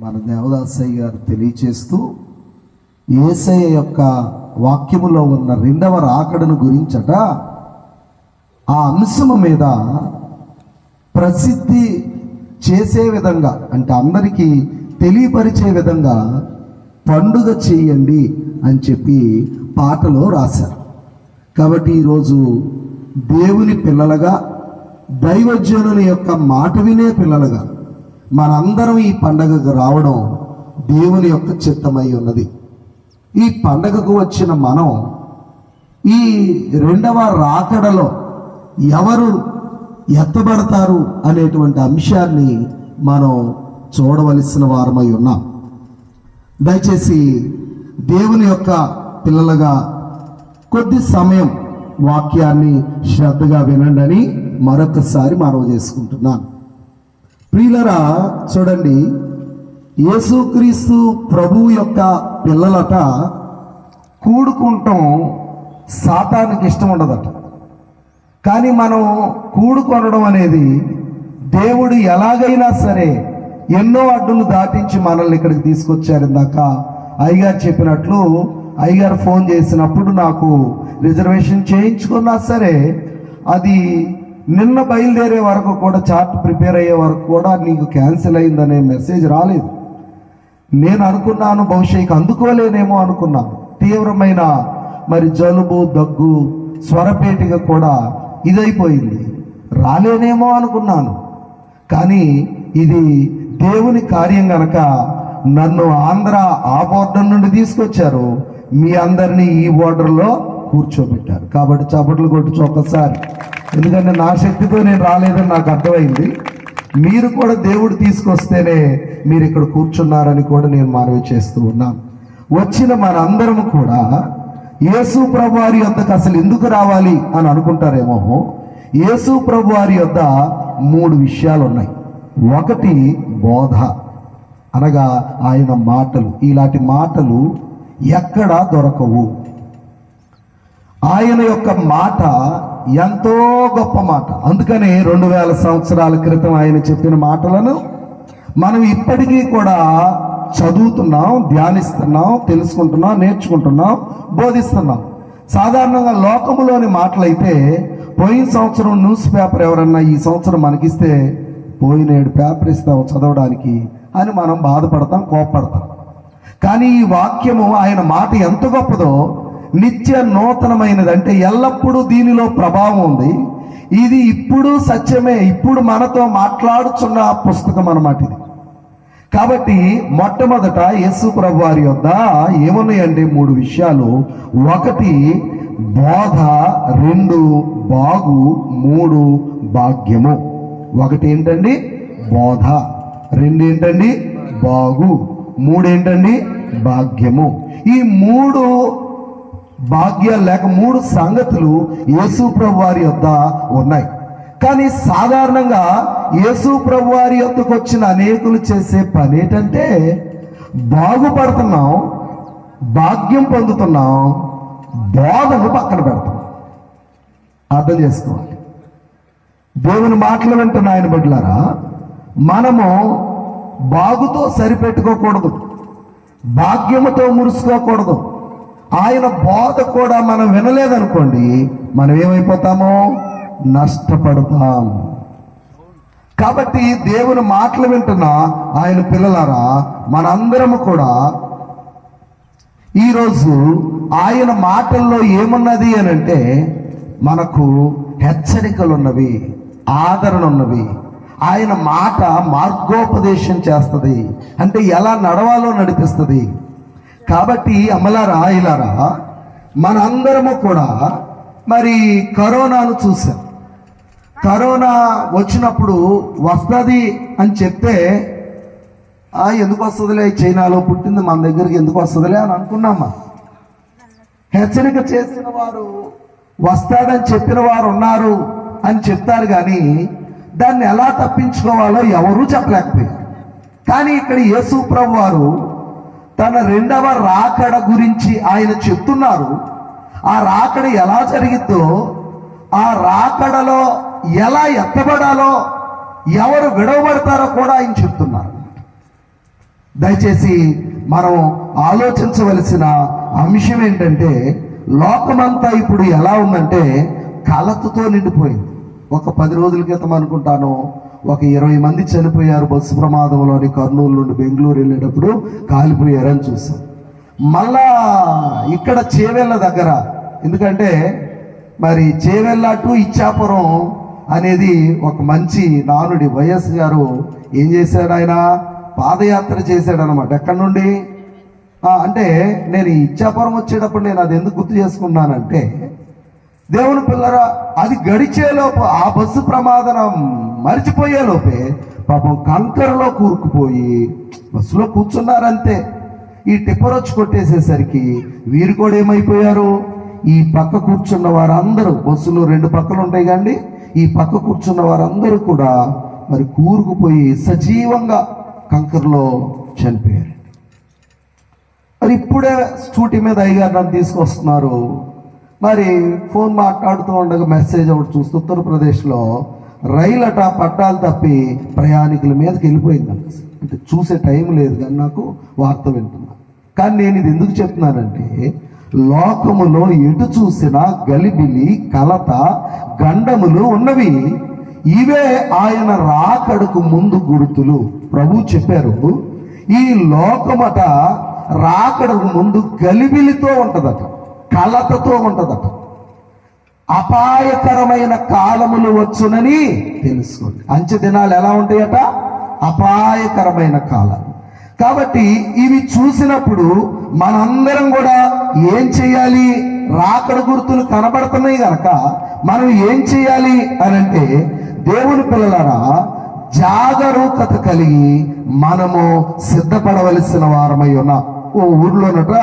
మన దేవదాసయ్య గారు తెలియచేస్తూ ఏసయ్య యొక్క వాక్యములో ఉన్న రెండవ రాకడను గురించట ఆ అంశము మీద ప్రసిద్ధి చేసే విధంగా అంటే అందరికీ తెలియపరిచే విధంగా పండుగ చేయండి అని చెప్పి పాటలో రాశారు. కాబట్టి ఈరోజు దేవుని పిల్లలుగా దైవజనుని యొక్క మాట వినే పిల్లలుగా మనందరం ఈ పండగకు రావడం దేవుని యొక్క చిత్తమై ఉన్నది. ఈ పండగకు వచ్చిన మనం ఈ రెండవ రాకడలో ఎవరు ఎత్తబడతారు అనేటువంటి అంశాన్ని మనం చూడవలసిన వారమై ఉన్నాం. దయచేసి దేవుని యొక్క పిల్లలుగా కొద్ది సమయం వాక్యాన్ని శ్రద్ధగా వినండి అని మరొకసారి మనవి చేసుకుంటున్నాను. ప్రియులరా చూడండి. యేసుక్రీస్తు ప్రభు యొక్క పిల్లలట కూడుకుంటాం సాతానికి ఇష్టం ఉండదట కానీ మనం కూడుకొనడం అనేది దేవుడు ఎలాగైనా సరే ఎన్నో అడ్డులు దాటించి మనల్ని ఇక్కడికి తీసుకొచ్చారు ఇందాక. అయ్యగారు చెప్పినట్లు అయ్యగారు ఫోన్ చేసినప్పుడు నాకు రిజర్వేషన్ చేయించుకున్నా సరే అది నిన్న బయలుదేరే వరకు కూడా చార్ట్ ప్రిపేర్ అయ్యే వరకు కూడా నీకు క్యాన్సిల్ అయిందనే మెసేజ్ రాలేదు. నేను అనుకున్నాను బహుశా ఇక అందుకోలేనేమో అనుకున్నాను తీవ్రమైన మరి జలుబు దగ్గు స్వరపేటిగా కూడా ఇదైపోయింది. రాలేనేమో అనుకున్నాను. కానీ ఇది దేవుని కార్యం గనక నన్ను ఆంధ్ర ఆ బోర్డర్ నుండి తీసుకొచ్చారు. మీ అందరినీ ఈ బోర్డర్లో కూర్చోబెట్టారు. కాబట్టి చప్పట్లు కొట్టుచు ఒక్కసారి ఎందుకంటే నా శక్తితో నేను రాలేదని నాకు అర్థమైంది. మీరు కూడా దేవుడు తీసుకొస్తేనే మీరు ఇక్కడ కూర్చున్నారని కూడా నేను మనవి చేస్తూ ఉన్నాను. వచ్చిన మనందరము కూడా యేసు ప్రభు వారి యొద్దకు అసలు ఎందుకు రావాలి అని అనుకుంటారేమో? యేసు ప్రభు వారి యొద్ద మూడు విషయాలు ఉన్నాయి. ఒకటి బోధ. అనగా ఆయన మాటలు. ఇలాంటి మాటలు ఎక్కడా దొరకవు. ఆయన యొక్క మాట ఎంతో గొప్ప మాట. అందుకని రెండు వేల సంవత్సరాల క్రితం ఆయన చెప్పిన మాటలను మనం ఇప్పటికీ కూడా చదువుతున్నాం ధ్యానిస్తున్నాం తెలుసుకుంటున్నాం నేర్చుకుంటున్నాం బోధిస్తున్నాం. సాధారణంగా లోకములోని మాటలైతే పోయిన సంవత్సరం న్యూస్ పేపర్ ఎవరన్నా ఈ సంవత్సరం మనకిస్తే పోయినేడు పేపర్ ఇస్తావు చదవడానికి అని మనం బాధపడతాం కోప్పడతాం. కానీ ఈ వాక్యము ఆయన మాట ఎంత గొప్పదో నిత్య నూతనమైనది అంటే ఎల్లప్పుడూ దీనిలో ప్రభావం ఉంది. ఇది ఇప్పుడు సత్యమే ఇప్పుడు మనతో మాట్లాడుచున్న పుస్తకం అన్నమాట ఇది. కాబట్టి మొట్టమొదట యేసు ప్రభు వారి యొద్ద ఏమున్నాయండి మూడు విషయాలు? ఒకటి బోధ రెండు బాగు మూడు భాగ్యము. ఒకటి ఏంటండి? బోధ. రెండు ఏంటండి? బాగు. మూడు ఏంటండి? భాగ్యము. ఈ మూడు భాగ్యాలు లేక మూడు సంగతులు యేసు ప్రభు వారి యొద్ద ఉన్నాయి. కానీ సాధారణంగా యేసు ప్రభు వారి యొద్దకు వచ్చిన అనేకులు చేసే పని ఏంటంటే బాగుపడుతున్నాం భాగ్యం పొందుతున్నాం బోధను పక్కన పెడతాం. అర్థం చేసుకోవాలి. దేవుని మాటలు వింటున్న ఆయన బిడ్డలారా మనము బాగుతో సరిపెట్టుకోకూడదు భాగ్యముతో మురుసుకోకూడదు ఆయన బోధ కూడా మనం వినలేదనుకోండి మనం ఏమైపోతామో? నష్టపడతాం. కాబట్టి దేవుని మాటలు వింటున్న ఆయన పిల్లలారా మనందరము కూడా ఈరోజు ఆయన మాటల్లో ఏమున్నది అని అంటే మనకు హెచ్చరికలు ఉన్నవి ఆదరణ ఉన్నవి ఆయన మాట మార్గోపదేశం చేస్తుంది. అంటే ఎలా నడవాలో నడిపిస్తుంది. కాబట్టి అమలారా ఇలారా మనందరము కూడా మరి కరోనాను చూసాం కరోనా వచ్చినప్పుడు వస్తుంది అని చెప్తే "ఆ, ఎందుకు వస్తుందిలే? చైనాలో పుట్టింది మన దగ్గరికి ఎందుకు వస్తుందిలే? అని అనుకున్నామా? హెచ్చరిక చేసిన వారు వస్తాడని చెప్పిన వారు ఉన్నారు అని చెప్తారు కానీ దాన్ని ఎలా తప్పించుకోవాలో ఎవరూ చెప్పలేకపోయారు. కానీ ఇక్కడ యేసు ప్రభు వారు తన రెండవ రాకడ గురించి ఆయన చెప్తున్నారు. ఆ రాకడ ఎలా జరిగిద్దో ఆ రాకడలో ఎలా ఎత్తబడాలో ఎవరు విడవబడతారో కూడా ఆయన చెప్తున్నారు. దయచేసి మనం ఆలోచించవలసిన అంశం ఏంటంటే లోకమంతా ఇప్పుడు ఎలా ఉందంటే కలతతో నిండిపోయింది. ఒక పది రోజుల క్రితం అనుకుంటాను ఒక ఇరవై మంది చనిపోయారు బస్సు ప్రమాదంలోని కర్నూలు నుండి బెంగళూరు వెళ్ళేటప్పుడు కాలిపోయారని చూసాం మళ్ళా ఇక్కడ చేవెళ్ళ దగ్గర ఎందుకంటే మరి చేవెళ్ళ టు ఇచ్చాపురం అనేది ఒక మంచి నానుడి వైఎస్ గారు ఏం చేశాడు ఆయన? పాదయాత్ర చేశాడు అనమాట ఎక్కడి నుండి? అంటే నేను ఇచ్చాపురం వచ్చేటప్పుడు నేను అది ఎందుకు గుర్తు చేసుకున్నానంటే దేవుని పిల్లరా అది గడిచేలోపు ఆ బస్సు ప్రమాదం మర్చిపోయేలోపే పాపం కంకరలో కూరుకుపోయి బస్సులో కూర్చున్నారంతే. ఈ టిప్పర్ వచ్చి కొట్టేసేసరికి వీరు కూడా ఏమైపోయారు? ఈ పక్క కూర్చున్న వారందరూ బస్సులో రెండు పక్కలు ఉంటాయి కండి ఈ పక్క కూర్చున్న వారందరూ కూడా మరి కూరుకుపోయి సజీవంగా కంకరలో చనిపోయారు. మరి ఇప్పుడే స్కూటీ మీద అయ్యగారు నన్ను తీసుకొస్తున్నారు. మరి ఫోన్ మాట్లాడుతూ ఉండగా మెసేజ్ ఒకటి చూస్తూ ఉత్తరప్రదేశ్లో రైలు అట పట్టాలు తప్పి ప్రయాణికుల మీదకి వెళ్ళిపోయింది అంటే. చూసే టైం లేదు కానీ నాకు వార్త వింటున్నా. కానీ నేను ఇది ఎందుకు చెప్తున్నానంటే లోకములో ఎటు చూసినా గలిబిలి కలత గండములు ఉన్నవి. ఇవే ఆయన రాకడకు ముందు గుర్తులు. ప్రభు చెప్పారు ఈ లోకమట రాకడకు ముందు గలిబిలితో ఉంటదట. కలతతో ఉంటదట. అపాయకరమైన కాలములు వచ్చునని తెలుసుకోండి. అంచె దినాలు ఎలా ఉంటాయట? అపాయకరమైన కాలం. కాబట్టి ఇవి చూసినప్పుడు మనందరం కూడా ఏం చేయాలి రాకడ గుర్తులు కనబడుతున్నాయి గనక మనం ఏం చేయాలి అని అంటే దేవుని పిల్లలరా జాగరూకత కలిగి మనము సిద్ధపడవలసిన వారమై ఉన్నాం. ఓ ఊర్లోనట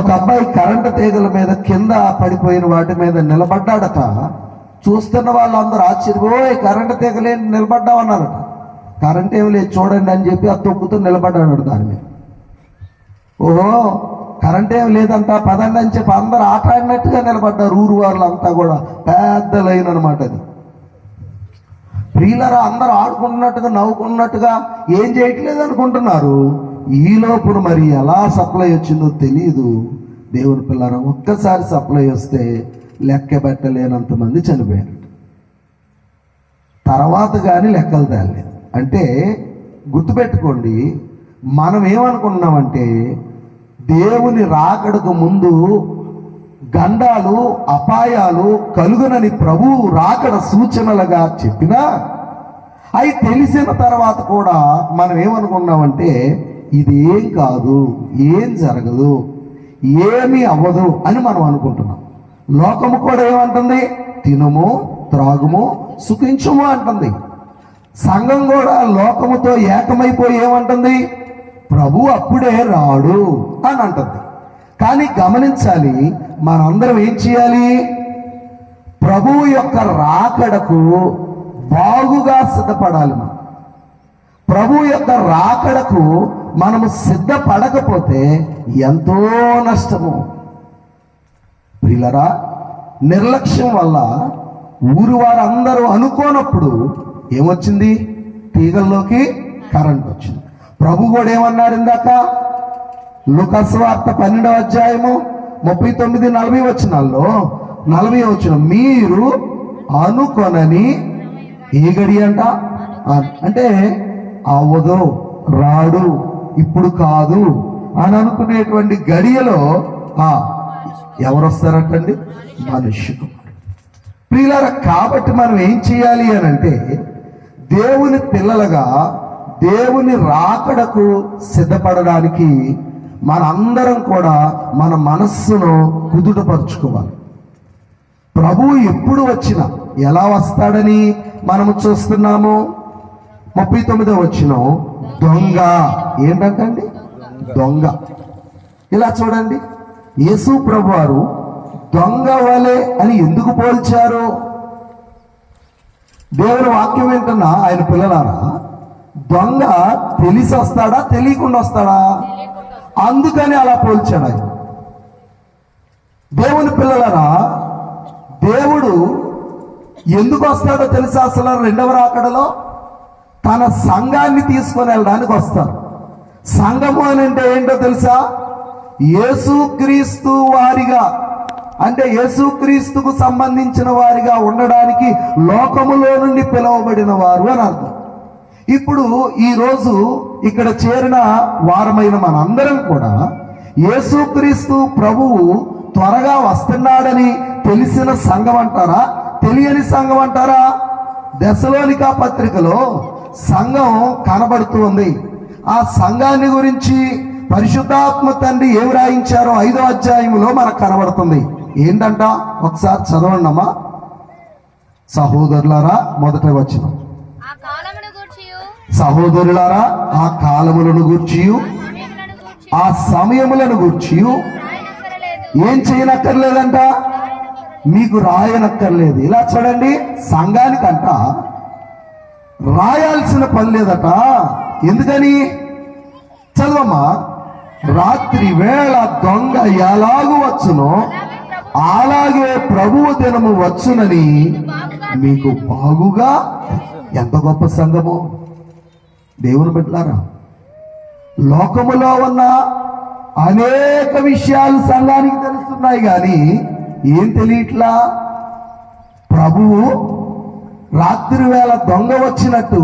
ఒక అబ్బాయి కరెంటు తీగల మీద కింద పడిపోయిన వాటి మీద నిలబడ్డాడట. చూస్తున్న వాళ్ళందరూ ఆశ్చర్యపోయి కరెంటు నిలబడ్డావు అన్నారట కరెంట్ ఏమి లేదు చూడండి అని చెప్పి ఆ తొక్కుతూ నిలబడ్డాడు దాని మీద. ఓహో కరెంట్ ఏం లేదంట పదండి అని చెప్పి అందరు ఆట ఆడినట్టుగా నిలబడ్డారు ఊరు వాళ్ళంతా కూడా. పెద్ద లైన్ అనమాట అది. ప్రియులరా అందరూ ఆడుకుంటున్నట్టుగా నవ్వుకున్నట్టుగా ఏం చేయట్లేదు అనుకుంటున్నారు? ఈ లోపున మరి ఎలా సప్లై వచ్చిందో తెలియదు దేవుని పిల్లర ఒక్కసారి సప్లై వస్తే లెక్క పెట్టలేనంత మంది చనిపోయారు. తర్వాత కానీ లెక్కలు తేలేదు అంటే గుర్తుపెట్టుకోండి మనం ఏమనుకున్నామంటే దేవుని రాకడకు ముందు గండాలు అపాయాలు కలుగునని ప్రభువు రాకడ సూచనలుగా చెప్పినా అవి తెలిసిన తర్వాత కూడా మనం ఏమనుకున్నామంటే ఇది ఏం కాదు ఏం జరగదు ఏమీ అవ్వదు అని మనం అనుకుంటున్నాం. లోకము కూడా ఏమంటుంది? తినము త్రాగుము సుఖించుము అంటుంది. సంఘం కూడా లోకముతో ఏకమైపోయి ఏమంటుంది? ప్రభు అప్పుడే రాడు అని అంటుంది. కానీ గమనించాలి మనందరం ఏం చేయాలి? ప్రభువు యొక్క రాకడకు బాగుగా సిద్ధపడాలి మనం. ప్రభు యొక్క రాకడకు మనము సిద్ధపడకపోతే ఎంతో నష్టము. ప్రిలరా నిర్లక్ష్యం వల్ల ఊరు వారందరూ అనుకోనప్పుడు ఏమొచ్చింది? తీగల్లోకి కరెంట్ వచ్చింది. ప్రభు కూడా ఏమన్నారు ఇందాక? లుకస్వార్త పన్నెండవ అధ్యాయము ముప్పై తొమ్మిది నలభై వచనాల్లో నలభై వచ్చిన మీరు అనుకొనని ఏ గడి అంట? అంటే అవ్వదు రాడు ఇప్పుడు కాదు అని అనుకునేటువంటి గడియలో ఆ ఎవరు వస్తారటండి మనుష్య ప్రియులార కాబట్టి మనం ఏం చేయాలి అని అంటే దేవుని పిల్లలుగా దేవుని రాకడకు సిద్ధపడడానికి మనందరం కూడా మన మనస్సును కుదుటపరుచుకోవాలి. ప్రభువు ఎప్పుడు వచ్చినా ఎలా వస్తాడని మనము చూస్తున్నాము? ముప్పై తొమ్మిదో వచ్చిన దొంగ. ఏంటంటండి? దొంగ. ఇలా చూడండి. యేసు ప్రభు వారు దొంగ వలె అని ఎందుకు పోల్చారు? దేవుని వాక్యం ఏంటన్నా ఆయన పిల్లలారా? దొంగ తెలిసి వస్తాడా తెలియకుండా వస్తాడా అందుకని అలా పోల్చాడు ఆయన. దేవుని పిల్లలారా దేవుడు ఎందుకు వస్తాడో తెలుసా అసలు రెండవ రాకడలో? తన సంఘాన్ని తీసుకొని వెళ్ళడానికి వస్తారు. సంఘము అని అంటే ఏంటో తెలుసా? యేసుక్రీస్తు వారిగా అంటే యేసుక్రీస్తుకు సంబంధించిన వారిగా ఉండడానికి లోకములో నుండి పిలువబడిన వారు అని అర్థం. ఇప్పుడు ఈరోజు ఇక్కడ చేరిన వారమైన మనందరం కూడా యేసుక్రీస్తు ప్రభువు త్వరగా వస్తున్నాడని తెలిసిన సంఘం అంటారా? తెలియని సంఘం అంటారా? దశలోనికా పత్రికలో సంఘం కనబడుతుంది ఆ సంఘాన్ని గురించి పరిశుద్ధాత్మ తండ్రి ఏమి రాయించారో ఐదో అధ్యాయములో మనకు కనబడుతుంది. ఏంటంట? ఒకసారి చదవండమ్మా సహోదరులారా మొదట వచ్చిన సహోదరులారా ఆ కాలములను గూర్చి ఆ సమయములను గూర్చియు. రాయనక్కరలేదు. ఏం చేయనక్కర్లేదంట? మీకు రాయనక్కర్లేదు. ఇలా చూడండి సంఘానికంట రాయాల్సిన పని లేదట. ఎందుకని? చదవమ్మా. రాత్రి వేళ దొంగ ఎలాగు వచ్చునో అలాగే ప్రభువు దినము వచ్చునని మీకు బాగుగా ఎంత గొప్ప సంఘము దేవుని బిడ్డలారా లోకములో ఉన్న అనేక విషయాలు సంఘానికి తెలుస్తున్నాయి కానీ ఏం తెలియట్లా? ప్రభువు రాత్రి వేళ దొంగ వచ్చినట్టు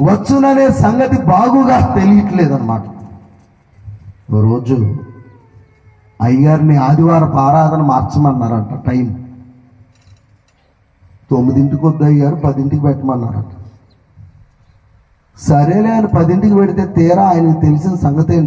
వచ్చుననే సంగతి బాగుగా తెలియట్లేదన్నమాట. రోజు అయ్యగారిని ఆదివారపు ఆరాధన మార్చమన్నారంట టైం. తొమ్మిదింటికి వద్దు అయ్యారు పదింటికి పెట్టమన్నారంట. సరేలే ఆయన పదింటికి పెడితే తీరా ఆయనకు తెలిసిన సంగతి